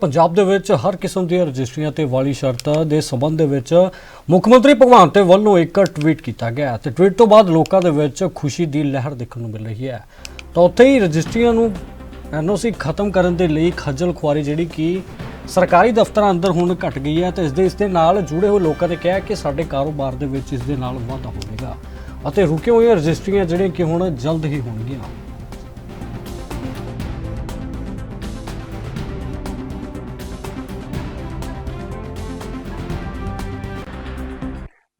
ਪੰਜਾਬ ਦੇ ਵਿੱਚ ਹਰ ਕਿਸਮ ਦੀਆਂ ਰਜਿਸਟਰੀਆਂ ਤੇ ਵਾਲੀ ਸ਼ਰਤਾਂ ਦੇ ਸੰਬੰਧ ਦੇ ਵਿੱਚ ਮੁੱਖ ਮੰਤਰੀ ਭਗਵੰਤ ਵੱਲੋਂ ਇੱਕ ਟਵੀਟ ਕੀਤਾ ਗਿਆ ਹੈ ਤੇ ਟਵੀਟ ਤੋਂ ਬਾਅਦ ਲੋਕਾਂ ਦੇ ਵਿੱਚ ਖੁਸ਼ੀ ਦੀ ਲਹਿਰ ਦੇਖਣ ਨੂੰ ਮਿਲ ਰਹੀ ਹੈ। ਤਾਂ ਉੱਥੇ ਹੀ ਰਜਿਸਟਰੀਆਂ ਨੂੰ ਐਨਓਸੀ ਖਤਮ ਕਰਨ ਦੇ ਲਈ ਖੱਜਲ ਖੁਆਰੀ ਜਿਹੜੀ ਕਿ ਸਰਕਾਰੀ ਦਫ਼ਤਰਾਂ ਅੰਦਰ ਹੁਣ ਘਟ ਗਈ ਹੈ ਤੇ ਇਸ ਦੇ ਇਸ ਦੇ ਨਾਲ ਜੁੜੇ ਹੋਏ ਲੋਕਾਂ ਨੇ ਕਿਹਾ ਕਿ ਸਾਡੇ ਕਾਰੋਬਾਰ ਦੇ ਵਿੱਚ ਇਸ ਦੇ ਨਾਲ ਵਾਧਾ ਹੋਵੇਗਾ ਅਤੇ ਰੁਕੇ ਹੋਏ ਰਜਿਸਟਰੀਆਂ ਜਿਹੜੀਆਂ ਕਿ ਹੁਣ ਜਲਦ ਹੀ ਹੋਣਗੀਆਂ।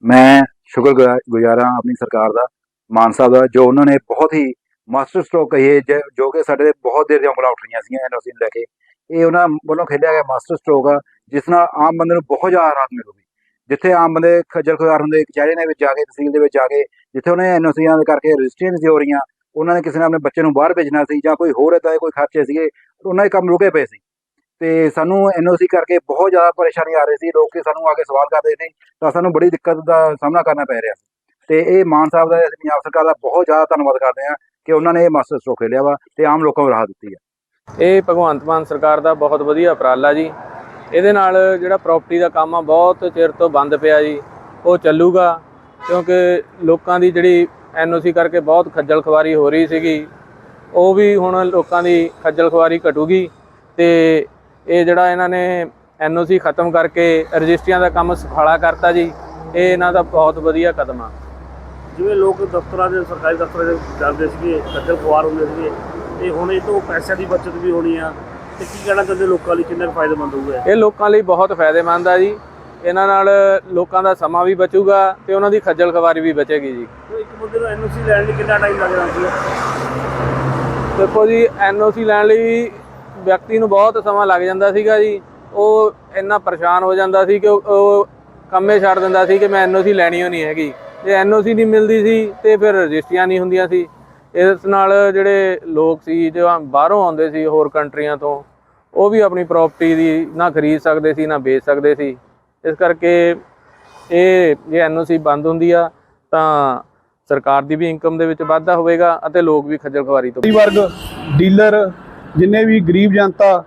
ਮੈਂ ਸ਼ੁਕਰ ਗੁਜ਼ਾਰ ਹਾਂ ਆਪਣੀ ਸਰਕਾਰ ਦਾ, ਮਾਨ ਸਾਹਿਬ ਦਾ, ਜੋ ਉਹਨਾਂ ਨੇ ਬਹੁਤ ਹੀ ਮਾਸਟਰ ਸਟ੍ਰੋਕ ਕਹੀਏ ਜ- ਜੋ ਕਿ ਸਾਡੇ ਬਹੁਤ ਦੇਰ ਦੀਆਂ ਉਂਗਲਾਂ ਉੱਠ ਰਹੀਆਂ ਸੀਗੀਆਂ ਐਨਓਸੀ ਨੂੰ ਲੈ ਕੇ। ਇਹ ਉਹਨਾਂ ਵੱਲੋਂ ਖੇਡਿਆ ਗਿਆ ਮਾਸਟਰ ਸਟ੍ਰੋਕ ਆ, ਜਿਸ ਨਾਲ ਆਮ ਬੰਦੇ ਨੂੰ ਬਹੁਤ ਜ਼ਿਆਦਾ ਰਾਹਤ ਮਿਲੂਗੀ। ਜਿੱਥੇ ਆਮ ਬੰਦੇ ਖੱਜਲ ਖੁਆਰ ਹੁੰਦੇ, ਕਚਹਿਰੀ ਦੇ ਵਿੱਚ ਜਾ ਕੇ, ਤਹਿਸੀਲ ਦੇ ਵਿੱਚ ਜਾ ਕੇ, ਜਿੱਥੇ ਉਹਨੇ ਐਨਓਸੀਆਂ ਦੇ ਕਰਕੇ ਰਜਿਸਟਰੀਆਂ ਨਹੀਂ ਸੀ ਹੋ ਰਹੀਆਂ, ਉਹਨਾਂ ਨੇ ਕਿਸੇ ਨੇ ਆਪਣੇ ਬੱਚੇ ਨੂੰ ਬਾਹਰ ਭੇਜਣਾ ਸੀ ਜਾਂ ਕੋਈ ਹੋਰ ਏਦਾਂ ਦੇ ਕੋਈ ਖਰਚੇ ਸੀਗੇ, ਉਹਨਾਂ ਦੇ ਕੰਮ ਰੁਕੇ ਪਏ ਸੀ। ਤੇ ਸਾਨੂੰ ਐਨਓਸੀ ਕਰਕੇ ਬਹੁਤ ਜ਼ਿਆਦਾ ਪਰੇਸ਼ਾਨੀ ਆ ਰਹੀ ਸੀ, ਲੋਕ ਸਾਨੂੰ ਆ ਕੇ ਸਵਾਲ ਕਰਦੇ ਸੀ, ਤਾਂ ਸਾਨੂੰ ਬੜੀ ਦਿੱਕਤ ਦਾ ਸਾਹਮਣਾ ਕਰਨਾ ਪੈ ਰਿਹਾ ਸੀ। ਤੇ ਇਹ ਮਾਨ ਸਾਹਿਬ ਦਾ, ਅਸੀਂ ਪੰਜਾਬ ਸਰਕਾਰ ਦਾ ਬਹੁਤ ਜ਼ਿਆਦਾ ਧੰਨਵਾਦ ਕਰਦੇ ਹਾਂ ਕਿ ਉਹਨਾਂ ਨੇ ਇਹ ਮਾਸਟਰ ਸਟ੍ਰੋਕ ਖੇਲਿਆ ਵਾ ਤੇ ਆਮ ਲੋਕਾਂ ਨੂੰ ਰਾਹਤ ਦਿੱਤੀ ਹੈ ਇਹ ਭਗਵੰਤ ਮਾਨ ਸਰਕਾਰ ਦਾ ਬਹੁਤ ਵਧੀਆ ਉਪਰਾਲਾ ਜੀ। ਇਹਦੇ ਨਾਲ ਜਿਹੜਾ ਪ੍ਰਾਪਰਟੀ ਦਾ ਕੰਮ ਆ, ਬਹੁਤ ਚਿਰ ਤੋਂ ਬੰਦ ਪਿਆ ਜੀ। ਉਹ ਚੱਲੂਗਾ, ਕਿਉਂਕਿ ਲੋਕਾਂ ਦੀ ਜਿਹੜੀ ਐਨਓਸੀ ਕਰਕੇ ਬਹੁਤ ਖੱਜਲ ਖਵਾਰੀ ਹੋ ਰਹੀ ਸੀਗੀ। ਉਹ ਵੀ ਹੁਣ ਲੋਕਾਂ ਦੀ ਖੱਜਲ ਖਵਾਰੀ ਘਟੂਗੀ ਤੇ ਇਹ ਜਿਹੜਾ ਇਹਨਾਂ ਨੇ ਐਨਓਸੀ ਖਤਮ ਕਰਕੇ ਰਜਿਸਟਰੀਆਂ ਦਾ ਕੰਮ ਸੁਖਾਲਾ ਕਰਤਾ ਜੀ ਇਹ ਇਹਨਾਂ ਦਾ ਬਹੁਤ ਵਧੀਆ ਕਦਮ ਆ। ਜਿਵੇਂ ਲੋਕ ਦਫ਼ਤਰਾਂ ਦੇ ਸਰਕਾਰੀ ਦਫ਼ਤਰਾਂ ਦੇ ਜਾਂਦੇ ਸੀਗੇ ਖੱਜਲ ਖੁਆਰ ਹੁੰਦੇ ਸੀਗੇ ਤੇ ਹੁਣ ਇਹ ਤੋਂ ਪੈਸਿਆਂ ਦੀ ਬਚਤ ਵੀ ਹੋਣੀ ਆ ਤੇ ਕੀ ਕਹਿਣਾ ਚਾਹੁੰਦੇ ਲੋਕਾਂ ਲਈ ਕਿੰਨਾ ਫਾਇਦੇਮੰਦ ਹੋਊਗਾ ਇਹ? ਲੋਕਾਂ ਲਈ ਬਹੁਤ ਫਾਇਦੇਮੰਦ ਆ ਜੀ। ਇਹਨਾਂ ਨਾਲ ਲੋਕਾਂ ਦਾ ਸਮਾਂ ਵੀ ਬਚੂਗਾ ਤੇ ਉਹਨਾਂ ਦੀ ਖੱਜਲ ਖਵਾਰੀ ਵੀ ਬਚੇਗੀ ਜੀ। ਇੱਕ ਬੰਦੇ ਨੂੰ ਐਨਓਸੀ ਲੈਣ ਲਈ ਕਿੰਨਾ ਟਾਈਮ ਲੱਗ ਜਾਂਦਾ ਸੀ ਦੇਖੋ ਜੀ ਐਨਓਸੀ ਲੈਣ ਲਈ ਵਿਅਕਤੀ ਨੂੰ ਬਹੁਤ ਸਮਾਂ ਲੱਗ ਜਾਂਦਾ ਸੀਗਾ ਜੀ। ਉਹ ਇੰਨਾ ਪਰੇਸ਼ਾਨ ਹੋ ਜਾਂਦਾ ਸੀ ਕਿ ਉਹ- ਕੰਮੇ ਛੱਡ ਦਿੰਦਾ ਸੀ ਕਿ ਮੈਂ ਐਨਓਸੀ ਲੈਣੀ ਹੋ ਨਹੀਂ ਹੈਗੀ। ਜੇ ਐਨਓਸੀ ਨਹੀਂ ਮਿਲਦੀ ਸੀ ਤੇ ਫਿਰ ਰਜਿਸਟਰੀਆਂ ਨਹੀਂ ਹੁੰਦੀਆਂ ਸੀ। ਇਸ ਨਾਲ ਜਿਹੜੇ ਲੋਕ ਸੀ, ਜੋ ਬਾਹਰੋਂ ਆਉਂਦੇ ਸੀ ਹੋਰ ਕੰਟਰੀਆਂ ਤੋਂ, ਉਹ ਵੀ ਆਪਣੀ ਪ੍ਰਾਪਰਟੀ ਦੀ ਨਾ ਖਰੀਦ ਸਕਦੇ ਸੀ, ਨਾ ਵੇਚ ਸਕਦੇ ਸੀ। ਇਸ ਕਰਕੇ ਇਹ ਜੇ ਐਨਓਸੀ ਬੰਦ ਹੁੰਦੀ ਆ, ਤਾਂ ਸਰਕਾਰ ਦੀ ਵੀ ਇਨਕਮ ਦੇ ਵਿੱਚ ਵਾਧਾ ਹੋਵੇਗਾ ਅਤੇ ਲੋਕ ਵੀ ਖੱਜਲ ਖਵਾਰੀ ਤੋਂ ਵਰਗ, ਡੀਲਰ ਜਿੰਨੇ ਵੀ ਗਰੀਬ ਜਨਤਾ,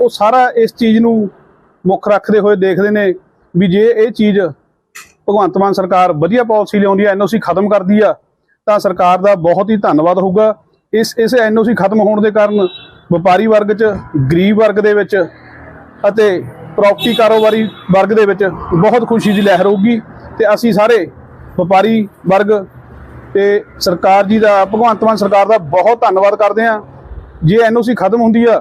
ਉਹ ਸਾਰਾ ਇਸ ਚੀਜ਼ ਨੂੰ ਮੁੱਖ ਰੱਖਦੇ ਹੋਏ ਦੇਖਦੇ ਨੇ ਵੀ ਜੇ ਇਹ ਚੀਜ਼ ਭਗਵੰਤ ਮਾਨ ਸਰਕਾਰ ਵਧੀਆ ਪਾਲਿਸੀ ਲਿਆਉਂਦੀ ਹੈ ਐਨਓਸੀ ਖਤਮ ਕਰਦੀ ਆ, ਤਾਂ ਸਰਕਾਰ ਦਾ ਬਹੁਤ ਹੀ ਧੰਨਵਾਦ ਹੋਊਗਾ। ਇਸ ਇਸ ਐਨਓਸੀ ਖਤਮ ਹੋਣ ਦੇ ਕਾਰਨ ਵਪਾਰੀ ਵਰਗ 'ਚ, ਗਰੀਬ ਵਰਗ ਦੇ ਵਿੱਚ ਅਤੇ ਪ੍ਰਾਪਰਟੀ ਕਾਰੋਬਾਰੀ ਵਰਗ ਦੇ ਵਿੱਚ ਬਹੁਤ ਖੁਸ਼ੀ ਦੀ ਲਹਿਰ ਹੋਊਗੀ ਤੇ ਅਸੀਂ ਸਾਰੇ ਵਪਾਰੀ ਵਰਗ ਤੇ ਸਰਕਾਰ ਜੀ ਦਾ, ਭਗਵੰਤ ਮਾਨ ਸਰਕਾਰ ਦਾ ਬਹੁਤ ਧੰਨਵਾਦ ਕਰਦੇ ਹਾਂ। ਜੇ ਐਨਓਸੀ ਖਤਮ ਹੁੰਦੀ ਆ,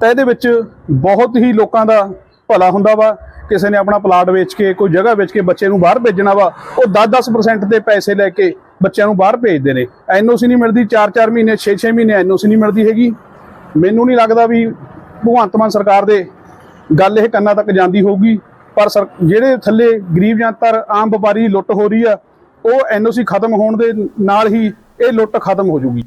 ਤਾਂ ਇਹਦੇ ਵਿੱਚ ਬਹੁਤ ਹੀ ਲੋਕਾਂ ਦਾ ਭਲਾ ਹੁੰਦਾ ਵਾ। ਕਿਸੇ ਨੇ ਆਪਣਾ ਪਲਾਟ ਵੇਚ ਕੇ, ਕੋਈ ਜਗ੍ਹਾ ਵੇਚ ਕੇ ਬੱਚੇ ਨੂੰ ਬਾਹਰ ਭੇਜਣਾ ਵਾ, ਉਹ 10-10% ਦੇ ਪੈਸੇ ਲੈ ਕੇ ਬੱਚਿਆਂ ਨੂੰ ਬਾਹਰ ਭੇਜਦੇ ਨੇ। ਐਨਓਸੀ ਨਹੀਂ ਮਿਲਦੀ 4-4 ਮਹੀਨੇ 6-6 ਮਹੀਨੇ ਐਨਓਸੀ ਨਹੀਂ ਮਿਲਦੀ ਹੈਗੀ। ਮੈਨੂੰ ਨਹੀਂ ਲੱਗਦਾ ਵੀ ਭਗਵੰਤ ਮਾਨ ਸਰਕਾਰ ਦੇ ਗੱਲ ਇਹ ਕੰਨਾਂ ਤੱਕ ਜਾਂਦੀ ਹੋਊਗੀ, ਪਰ ਸਰ, ਜਿਹੜੇ ਥੱਲੇ ਗਰੀਬ ਜਨਤਾ, ਆਮ ਵਪਾਰੀ ਲੁੱਟ ਹੋ ਰਹੀ ਆ, ਉਹ ਐਨਓਸੀ ਖਤਮ ਹੋਣ ਦੇ ਨਾਲ ਹੀ ਇਹ ਲੁੱਟ ਖਤਮ ਹੋ ਜੂਗੀ।